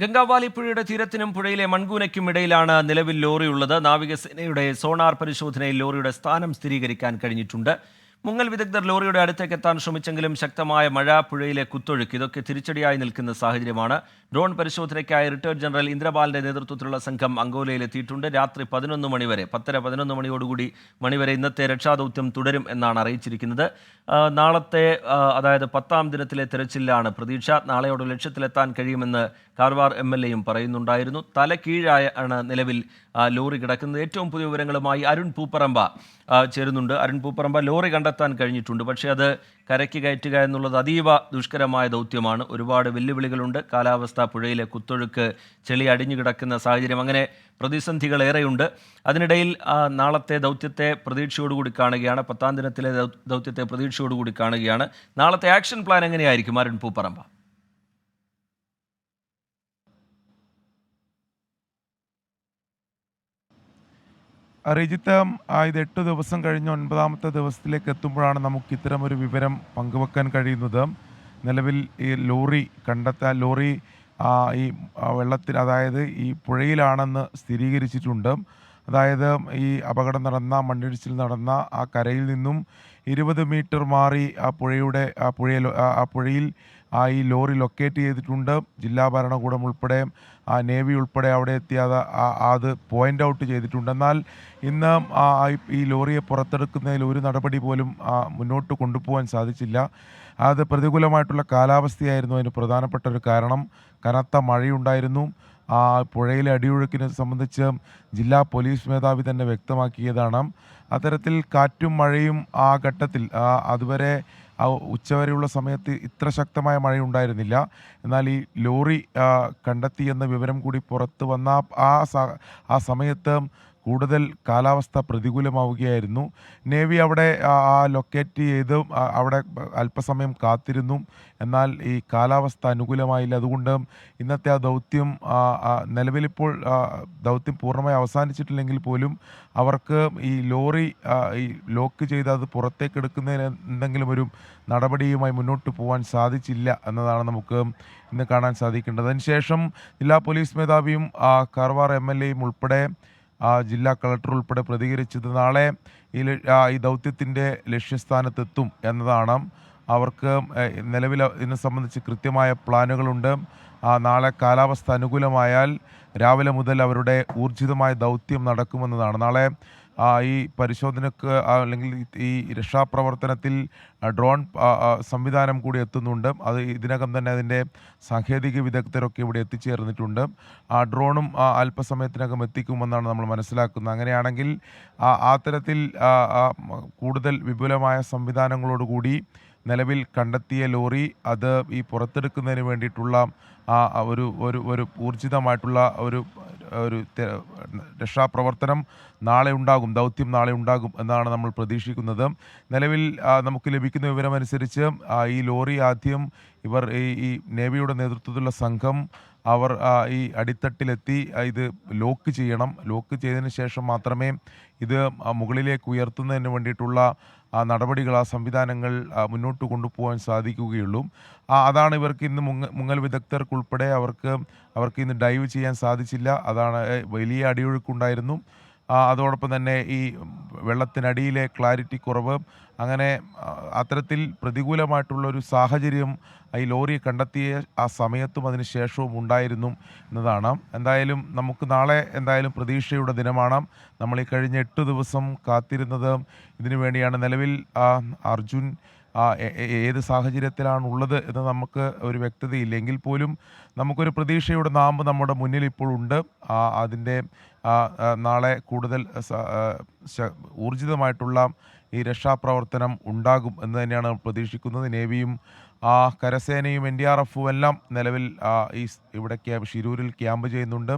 ഗംഗാവാലി പുഴയുടെ തീരത്തിനും പുഴയിലെ മൺകൂനയ്ക്കും ഇടയിലാണ് നിലവിൽ ലോറിയുള്ളത്. നാവികസേനയുടെ സോണാർ പരിശോധനയിൽ ലോറിയുടെ സ്ഥാനം സ്ഥിരീകരിക്കാൻ കഴിഞ്ഞിട്ടുണ്ട്. മുങ്ങൽ വിദഗ്ധർ ലോറിയുടെ അടുത്തേക്ക് എത്താൻ ശ്രമിച്ചെങ്കിലും ശക്തമായ മഴ പുഴയിലെ കുത്തൊഴുക്ക് ഇതൊക്കെ തിരിച്ചടിയായി നിൽക്കുന്ന സാഹചര്യമാണ്. ഡ്രോൺ പരിശോധനയ്ക്കായി റിട്ടയർഡ് ജനറൽ ഇന്ദ്രപാലിന്റെ നേതൃത്വത്തിലുള്ള സംഘം അങ്കോലയിലെത്തിയിട്ടുണ്ട് രാത്രി പതിനൊന്ന് മണിവരെ പത്തര പതിനൊന്ന് മണിയോടുകൂടി മണിവരെ ഇന്നത്തെ രക്ഷാദൗത്യം തുടരും എന്നാണ് അറിയിച്ചിരിക്കുന്നത്. നാളത്തെ അതായത് പത്താം ദിനത്തിലെ തെരച്ചിലാണ് പ്രതീക്ഷ. നാളെയോട് ലക്ഷ്യത്തിലെത്താൻ കഴിയുമെന്ന് കാർവാർ എം എൽ എയും പറയുന്നുണ്ടായിരുന്നു. തല കീഴായാണ് നിലവിൽ ലോറി കിടക്കുന്നത്. ഏറ്റവും പുതിയ വിവരങ്ങളുമായി അരുൺ പൂപ്പറമ്പ ചേരുന്നുണ്ട്. അരുൺ പൂപ്പറമ്പ ലോറി കണ്ടെത്താൻ കഴിഞ്ഞിട്ടുണ്ട്. പക്ഷേ അത് കരയ്ക്ക് കയറ്റുക എന്നുള്ളത് അതീവ ദുഷ്കരമായ ദൗത്യമാണ്. ഒരുപാട് വെല്ലുവിളികളുണ്ട്. കാലാവസ്ഥ പുഴയിലെ കുത്തൊഴുക്ക് ചെളി അടിഞ്ഞു കിടക്കുന്ന സാഹചര്യം അങ്ങനെ പ്രതിസന്ധികളേറെയുണ്ട് അതിനിടയിൽ നാളത്തെ ദൗത്യത്തെ പ്രതീക്ഷയോടുകൂടി കാണുകയാണ്. പത്താം ദിനത്തിലെ ദൗത്യത്തെ പ്രതീക്ഷയോടുകൂടി കാണുകയാണ്. നാളത്തെ ആക്ഷൻ പ്ലാൻ എങ്ങനെയായിരിക്കും? അരുൺ പൂപ്പറമ്പ. റിജിത്ത് ആയത് എട്ട് ദിവസം കഴിഞ്ഞ് ഒൻപതാമത്തെ ദിവസത്തിലേക്ക് എത്തുമ്പോഴാണ് നമുക്ക് ഇത്തരം ഒരു വിവരം പങ്കുവെക്കാൻ കഴിയുന്നത്. നിലവിൽ ഈ ലോറി കണ്ടെത്താൻ ലോറി ഈ വെള്ളത്തിൽ അതായത് ഈ പുഴയിലാണെന്ന് സ്ഥിരീകരിച്ചിട്ടുണ്ട്. അതായത് ഈ അപകടം നടന്ന മണ്ണിടിച്ചിൽ നടന്ന ആ കരയിൽ നിന്നും ഇരുപത് മീറ്റർ മാറി ആ പുഴയുടെ ആ പുഴയിൽ ആ പുഴയിൽ ആ ഈ ലോറി ലൊക്കേറ്റ് ചെയ്തിട്ടുണ്ട്. ജില്ലാ ഭരണകൂടം ഉൾപ്പെടെ ആ നേവി ഉൾപ്പെടെ അവിടെ എത്തി അത് അത് പോയിന്റ് ഔട്ട് ചെയ്തിട്ടുണ്ട്. എന്നാൽ ഇന്ന് ഈ- ലോറിയെ പുറത്തെടുക്കുന്നതിൽ ഒരു നടപടി പോലും മുന്നോട്ട് കൊണ്ടുപോകാൻ സാധിച്ചില്ല. അത് പ്രതികൂലമായിട്ടുള്ള കാലാവസ്ഥയായിരുന്നു അതിന് പ്രധാനപ്പെട്ട ഒരു കാരണം. കനത്ത മഴയുണ്ടായിരുന്നു. ആ പുഴയിലെ അടിയൊഴുക്കിനെ സംബന്ധിച്ച് ജില്ലാ പോലീസ് മേധാവി തന്നെ വ്യക്തമാക്കിയതാണ്. അത്തരത്തിൽ കാറ്റും മഴയും ആ ഘട്ടത്തിൽ അതുവരെ ആ ഉച്ചവരെയുള്ള സമയത്ത് ഇത്ര ശക്തമായ മഴയുണ്ടായിരുന്നില്ല. എന്നാൽ ഈ ലോറി കണ്ടെത്തിയെന്ന വിവരം കൂടി പുറത്ത് വന്ന ആ ആ സമയത്ത് കൂടുതൽ കാലാവസ്ഥ പ്രതികൂലമാവുകയായിരുന്നു. നേവി അവിടെ ആ ലൊക്കേറ്റ് ചെയ്ത് അവിടെ അല്പസമയം കാത്തിരുന്നു. എന്നാൽ ഈ കാലാവസ്ഥ അനുകൂലമായില്ല. അതുകൊണ്ട് ഇന്നത്തെ ആ ദൗത്യം നിലവിലിപ്പോൾ ദൗത്യം പൂർണമായി അവസാനിച്ചിട്ടില്ലെങ്കിൽ പോലും അവർക്ക് ഈ ലോറി ഈ ലോക്ക് ചെയ്ത് അത് പുറത്തേക്ക് എടുക്കുന്നതിന് എന്തെങ്കിലും ഒരു നടപടിയുമായി മുന്നോട്ട് പോകാൻ സാധിച്ചില്ല എന്നതാണ് നമുക്ക് ഇന്ന് കാണാൻ സാധിക്കേണ്ടത്. അതിനുശേഷം ജില്ലാ പോലീസ് മേധാവിയും കർവാർ എം എൽ എയും ഉൾപ്പെടെ ജില്ലാ കളക്ടർ ഉൾപ്പെടെ പ്രതികരിച്ചത് നാളെ ഈ ഈ ദൗത്യത്തിന്റെ ലക്ഷ്യസ്ഥാനത്തെത്തും എന്നതാണ്. അവർക്ക് നിലവിൽ ഇതിനെ സംബന്ധിച്ച് കൃത്യമായ പ്ലാനുകളുണ്ട്. നാളെ കാലാവസ്ഥ അനുകൂലമായാൽ രാവിലെ മുതൽ അവരുടെ ഊർജിതമായ ദൗത്യം നടക്കുമെന്നതാണ്. നാളെ ഈ പരിശോധനക്ക് അല്ലെങ്കിൽ ഈ- രക്ഷാപ്രവർത്തനത്തിൽ ഡ്രോൺ സംവിധാനം കൂടി എത്തുന്നുണ്ട്. അത് ഇതിനകം തന്നെ അതിന്റെ സാങ്കേതിക വിദഗ്ധരൊക്കെ ഇവിടെ എത്തിച്ചേർന്നിട്ടുണ്ട്. ആ ഡ്രോണും അല്പസമയത്തിനകം എത്തിക്കുമെന്നാണ് നമ്മൾ മനസ്സിലാക്കുന്നത്. അങ്ങനെയാണെങ്കിൽ ആ തരത്തിൽ കൂടുതൽ വിപുലമായ സംവിധാനങ്ങളോടുകൂടി നിലവിൽ കണ്ടെത്തിയ ലോറി അത് ഈ പുറത്തെടുക്കുന്നതിന് വേണ്ടിയിട്ടുള്ള ഒരു ഒരു ഒരു ഊർജിതമായിട്ടുള്ള ഒരു ഒരു രക്ഷാപ്രവർത്തനം നാളെ ഉണ്ടാകും ദൗത്യം നാളെ ഉണ്ടാകും എന്നാണ് നമ്മൾ പ്രതീക്ഷിക്കുന്നത്. നിലവിൽ നമുക്ക് ലഭിക്കുന്ന വിവരമനുസരിച്ച് ഈ ലോറി ആദ്യം ഇവർ ഈ നേവിയുടെ നേതൃത്വത്തിലുള്ള സംഘം അവർ ഈ അടിത്തട്ടിലെത്തി ഇത് ലോക്ക് ചെയ്യണം. ലോക്ക് ചെയ്തതിന് ശേഷം മാത്രമേ ഇത് മുകളിലേക്ക് ഉയർത്തുന്നതിന് വേണ്ടിയിട്ടുള്ള നടപടികൾ ആ സംവിധാനങ്ങൾ മുന്നോട്ട് കൊണ്ടുപോകാൻ സാധിക്കുകയുള്ളൂ. അതാണ് ഇവർക്ക് ഇന്ന് മുങ്ങ മുങ്ങൽ വിദഗ്ധർക്കുൾപ്പെടെ അവർക്ക് അവർക്ക് ഇന്ന് ഡൈവ് ചെയ്യാൻ സാധിച്ചില്ല. അതാണ് വലിയ അടിയൊഴുക്കുണ്ടായിരുന്നു. അതോടൊപ്പം തന്നെ ഈ വെള്ളത്തിനടിയിലെ ക്ലാരിറ്റി കുറവ് അങ്ങനെ അത്തരത്തിൽ പ്രതികൂലമായിട്ടുള്ള ഒരു സാഹചര്യം ഈ ലോറി കണ്ടെത്തിയ ആ സമയത്തും അതിന് ശേഷവും ഉണ്ടായിരുന്നു എന്നതാണ്. എന്തായാലും നമുക്ക് നാളെ എന്തായാലും പ്രതീക്ഷയുടെ ദിനമാണ്. നമ്മൾ ഈ കഴിഞ്ഞ എട്ട് ദിവസം കാത്തിരുന്നത്. ഇതിനു വേണ്ടിയാണ് നിലവിൽ അർജുൻ ഏത് സാഹചര്യത്തിലാണുള്ളത് എന്ന് നമുക്ക് ഒരു വ്യക്തതയില്ലെങ്കിൽ പോലും നമുക്കൊരു പ്രതീക്ഷയുടെ നാമ്പ് നമ്മുടെ മുന്നിൽ ഇപ്പോൾ ഉണ്ട്. അതിന്റെ നാളെ കൂടുതൽ ഊർജിതമായിട്ടുള്ള ഈ രക്ഷാപ്രവർത്തനം ഉണ്ടാകും എന്ന് തന്നെയാണ് പ്രതീക്ഷിക്കുന്നത്. നേവിയും ആ, കരസേനയും എൻ ഡി ആർ എഫും എല്ലാം നിലവിൽ ഈ ഇവിടെ ക്യാമ്പ് ഷിരൂരിൽ ക്യാമ്പ് ചെയ്യുന്നുണ്ട്.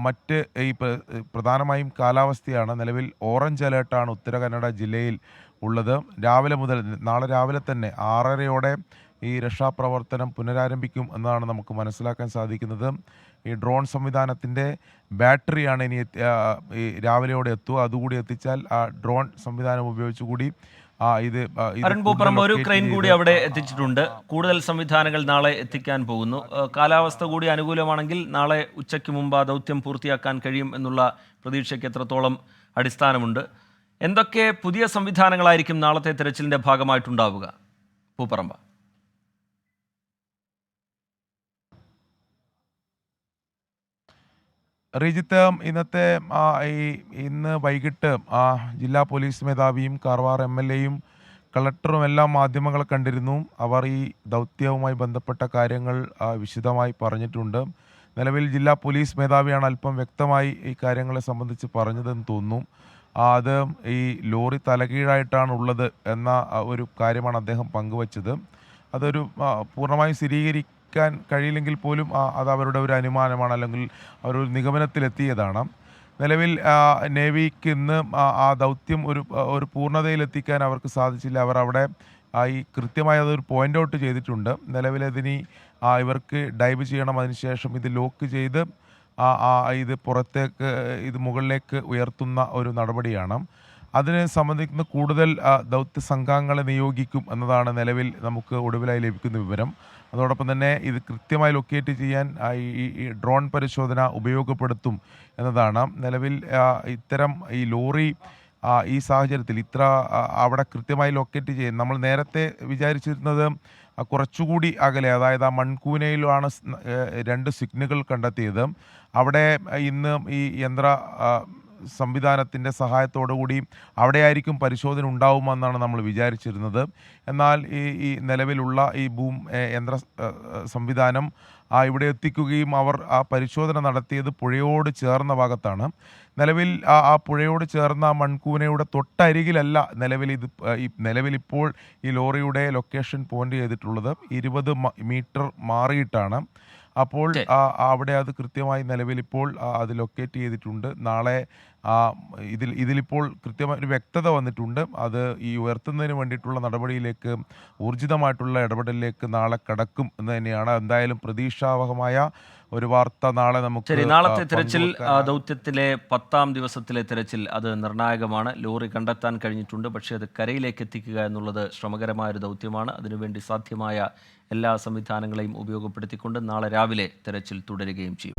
മറ്റ് ഈ പ്രധാനമായും കാലാവസ്ഥയാണ് നിലവിൽ ഓറഞ്ച് അലേർട്ടാണ് ഉത്തര കന്നഡ ജില്ലയിൽ ഉള്ളത്. രാവിലെ മുതൽ നാളെ രാവിലെ തന്നെ ആറരയോടെ ഈ രക്ഷാപ്രവർത്തനം പുനരാരംഭിക്കും എന്നാണ് നമുക്ക് മനസ്സിലാക്കാൻ സാധിക്കുന്നത്. ഈ ഡ്രോൺ സംവിധാനത്തിന്റെ ബാറ്ററിയാണ് ഇനി ഈ രാവിലെയോടെ എത്തുക. അതുകൂടി എത്തിച്ചാൽ ആ ഡ്രോൺ സംവിധാനം ഉപയോഗിച്ചുകൂടി ആ, ഇത് അരുൺ ഒരു ക്രെയിൻ കൂടി അവിടെ എത്തിച്ചിട്ടുണ്ട്. കൂടുതൽ സംവിധാനങ്ങൾ നാളെ എത്തിക്കാൻ പോകുന്നു. കാലാവസ്ഥ കൂടി അനുകൂലമാണെങ്കിൽ നാളെ ഉച്ചയ്ക്ക് മുമ്പ് ആ ദൗത്യം പൂർത്തിയാക്കാൻ കഴിയും എന്നുള്ള പ്രതീക്ഷയ്ക്ക് എത്രത്തോളം അടിസ്ഥാനമുണ്ട്. എന്തൊക്കെ പുതിയ സംവിധാനങ്ങളായിരിക്കും നാളത്തെ തിരച്ചിലിന്റെ ഭാഗമായിട്ടുണ്ടാവുക? പൂപ്പറമ്പ. റിജിത്ത് ഇന്നത്തെ ഈ ഇന്ന് വൈകിട്ട് ജില്ലാ പോലീസ് മേധാവിയും കാർവാർ എം എൽ എയും കളക്ടറും എല്ലാം മാധ്യമങ്ങളെ കണ്ടിരുന്നു. അവർ ഈ ദൗത്യവുമായി ബന്ധപ്പെട്ട കാര്യങ്ങൾ വിശദമായി പറഞ്ഞിട്ടുണ്ട്. നിലവിൽ ജില്ലാ പോലീസ് മേധാവിയാണ് അല്പം വ്യക്തമായി ഈ കാര്യങ്ങളെ സംബന്ധിച്ച് പറഞ്ഞതെന്ന് തോന്നുന്നു. അത് ഈ ലോറി തലകീഴായിട്ടാണ് ഉള്ളത് എന്ന ഒരു കാര്യമാണ് അദ്ദേഹം പങ്കുവച്ചത്. അതൊരു പൂർണമായി സ്ഥിരീകരിക്കാൻ കഴിയില്ലെങ്കിൽ പോലും അത് അവരുടെ ഒരു അനുമാനമാണ് അല്ലെങ്കിൽ അവരൊരു നിഗമനത്തിലെത്തിയതാണ്. നിലവിൽ നേവിക്ക് ഇന്ന് ആ ദൗത്യം ഒരു ഒരു പൂർണതയിലെത്തിക്കാൻ അവർക്ക് സാധിച്ചില്ല. അവർ അവിടെ ഈ കൃത്യമായി അതൊരു പോയിന്റ് ഔട്ട് ചെയ്തിട്ടുണ്ട്. നിലവിലതിനി ഇവർക്ക് ഡൈവ് ചെയ്യണം. അതിനുശേഷം ഇത് ലോക്ക് ചെയ്ത് ആ ആ ഇത് പുറത്തേക്ക് ഇത് മുകളിലേക്ക് ഉയർത്തുന്ന ഒരു നടപടിയാണ്. അതിനെ സംബന്ധിക്കുന്ന കൂടുതൽ ദൗത്യ സംഘാംഗങ്ങളെ നിയോഗിക്കും എന്നതാണ് നിലവിൽ നമുക്ക് ഒടുവിലായി ലഭിക്കുന്ന വിവരം. അതോടൊപ്പം തന്നെ ഇത് കൃത്യമായി ലൊക്കേറ്റ് ചെയ്യാൻ ഈ ഡ്രോൺ പരിശോധന ഉപയോഗപ്പെടുത്തും എന്നതാണ്. നിലവിൽ ഇത്തരം ഈ ലോറി ഈ സാഹചര്യത്തിൽ ഇത്ര അവിടെ കൃത്യമായി ലൊക്കേറ്റ് ചെയ്യാൻ നമ്മൾ നേരത്തെ വിചാരിച്ചിരുന്നത് കുറച്ചുകൂടി അകലെ അതായത് ആ മൺകൂനയിലാണ് രണ്ട് സിഗ്നലുകൾ കണ്ടെത്തിയത്. അവിടെ ഇന്ന് ഈ യന്ത്ര സംവിധാനത്തിന്റെ സഹായത്തോടു കൂടി അവിടെയായിരിക്കും പരിശോധന ഉണ്ടാവുമെന്നാണ് നമ്മൾ വിചാരിച്ചിരുന്നത്. എന്നാൽ ഈ ഈ നിലവിലുള്ള ഈ ഭൂം യന്ത്ര സംവിധാനം ഇവിടെ എത്തിക്കുകയും അവർ ആ പരിശോധന നടത്തിയത് പുഴയോട് ചേർന്ന ഭാഗത്താണ്. നിലവിൽ ആ ആ പുഴയോട് ചേർന്ന മൺകൂനയുടെ തൊട്ടരികിലല്ല നിലവിൽ ഇത് ഇപ്പോൾ ഈ ലോറിയുടെ ലൊക്കേഷൻ പോയിന്റ് ചെയ്തിട്ടുള്ളത്. ഇരുപത് മീറ്റർ മാറിയിട്ടാണ്. അപ്പോൾ അവിടെ അത് കൃത്യമായി നിലവിൽ ഇപ്പോൾ അത് ലൊക്കേറ്റ് ചെയ്തിട്ടുണ്ട്. നാളെ ഇതിൽ ഇതിലിപ്പോൾ കൃത്യമായ ഒരു വ്യക്തത വന്നിട്ടുണ്ട്. അത് ഈ ഉയർത്തുന്നതിന് വേണ്ടിയിട്ടുള്ള നടപടിയിലേക്ക് ഊർജിതമായിട്ടുള്ള ഇടപെടലിലേക്ക് നാളെ കടക്കും എന്ന് തന്നെയാണ്. എന്തായാലും പ്രതീക്ഷാവഹമായ ഒരു വാർത്ത നാളെ നമുക്ക് ശരി നാളത്തെ തിരച്ചിൽ ദൗത്യത്തിലെ പത്താം ദിവസത്തിലെ തിരച്ചിൽ അത് നിർണായകമാണ്. ലോറി കണ്ടെത്താൻ കഴിഞ്ഞിട്ടുണ്ട് പക്ഷേ അത് കരയിലേക്ക് എത്തിക്കുക എന്നുള്ളത് ശ്രമകരമായ ഒരു ദൗത്യമാണ്. അതിനുവേണ്ടി സാധ്യമായ എല്ലാ സംവിധാനങ്ങളെയും ഉപയോഗപ്പെടുത്തിക്കൊണ്ട് നാളെ രാവിലെ തിരച്ചിൽ തുടരുകയും ചെയ്യും.